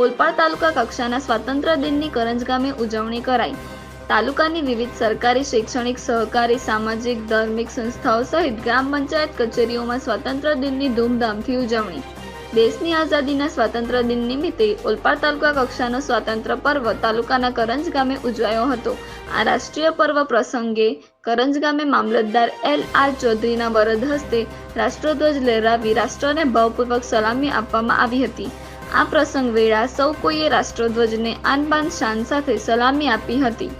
ઓલપાડ તાલુકા કક્ષાના સ્વાતંત્ર્ય દિનની કરંજ ગામે ઉજવણી કરાઈ. તાલુકાની વિવિધ સરકારી, શૈક્ષણિક, સહકારી, સામાજિક, ધાર્મિક સંસ્થાઓ સહિત ગ્રામ પંચાયત કચેરીઓમાં સ્વાતંત્ર્ય દિનની ધૂમધામથી ઉજવણી. દેશની આઝાદીના સ્વાતંત્ર્ય દિન નિમિત્તે ઓલપાડ તાલુકા કક્ષાનો સ્વાતંત્ર્ય પર્વ તાલુકાના કરંજ ગામે ઉજવાયો હતો. આ રાષ્ટ્રીય પર્વ પ્રસંગે કરંજ ગામે મામલતદાર એલ આર ચૌધરીના વરદ હસ્તે રાષ્ટ્રધ્વજ લહેરાવી રાષ્ટ્રને ભાવપૂર્વક સલામી આપવામાં આવી હતી. આ પ્રસંગ વેળા સૌ કોઈએ રાષ્ટ્રધ્વજને આનબાન શાન સાથે સલામી આપી હતી.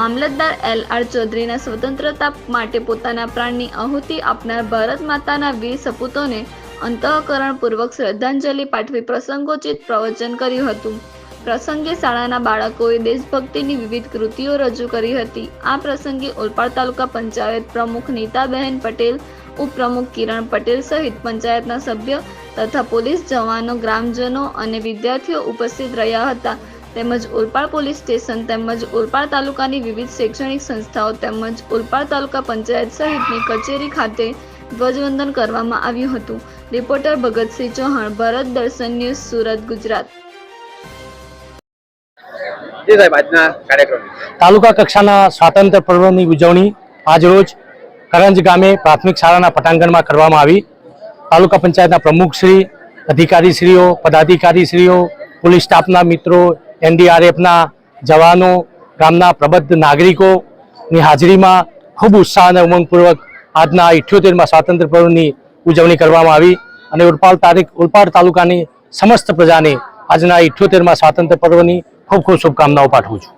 મામલતદાર એલ આર ચૌધરીના સ્વતંત્રતા માટે પોતાના પ્રાણની આહુતિ આપનાર ભારત માતાના વીર સપૂતોને અંતઃકરણપૂર્વક શ્રદ્ધાંજલિ પાઠવી પ્રસંગોચિત પ્રવચન કર્યું હતું. પ્રસંગે શાળાના બાળકોએ દેશભક્તિની વિવિધ કૃતિઓ રજૂ કરી હતી. આ પ્રસંગે ઓલપાડ તાલુકા પંચાયત પ્રમુખ નીતાબહેન પટેલ, ઉપપ્રમુખ કિરણ પટેલ સહિત પંચાયતના સભ્ય તથા પોલીસ જવાનો ગ્રામજનો અને વિદ્યાર્થીઓ ઉપસ્થિત રહ્યા હતા. તેમજ ઓલપાડ પોલીસ સ્ટેશન તેમજ ઓલપાડ તાલુકાની વિવિધ શૈક્ષણિક સંસ્થાઓ તેમજ ઓલપાડ તાલુકા પંચાયત સહિતની કચેરી ખાતે ધ્વજવંદન કરવામાં આવ્યું હતું. રિપોર્ટર ભગતસિંહ ચૌહાણ ભરત દર્શન ન્યૂઝ સુરત ગુજરાત. તાલુકા કક્ષાના સ્વાતંત્ર્ય પર્વની ઉજવણી આજરોજ કરંજ ગામે પ્રાથમિક શાળાના પટાંગણમાં કરવામાં આવી. તાલુકા પંચાયતના પ્રમુખશ્રી અધિકારીશ્રીઓ, પદાધિકારીશ્રીઓ, પોલીસ સ્ટાફના મિત્રો, એનડીઆરએફના જવાનો, ગામના પ્રબદ્ધ નાગરિકોની હાજરીમાં ખૂબ ઉત્સાહ અને ઉમંગપૂર્વક આજના ઇઠ્યોતેરમાં સ્વાતંત્ર્ય પર્વની ઉજવણી કરવામાં આવી અને ઉરપાલ તારીખ ઉલપાડ તાલુકાની સમસ્ત પ્રજાને આજના ઇઠ્યોતેરમાં સ્વાતંત્ર્ય પર્વની ખૂબ ખૂબ શુભકામનાઓ પાઠવું છું.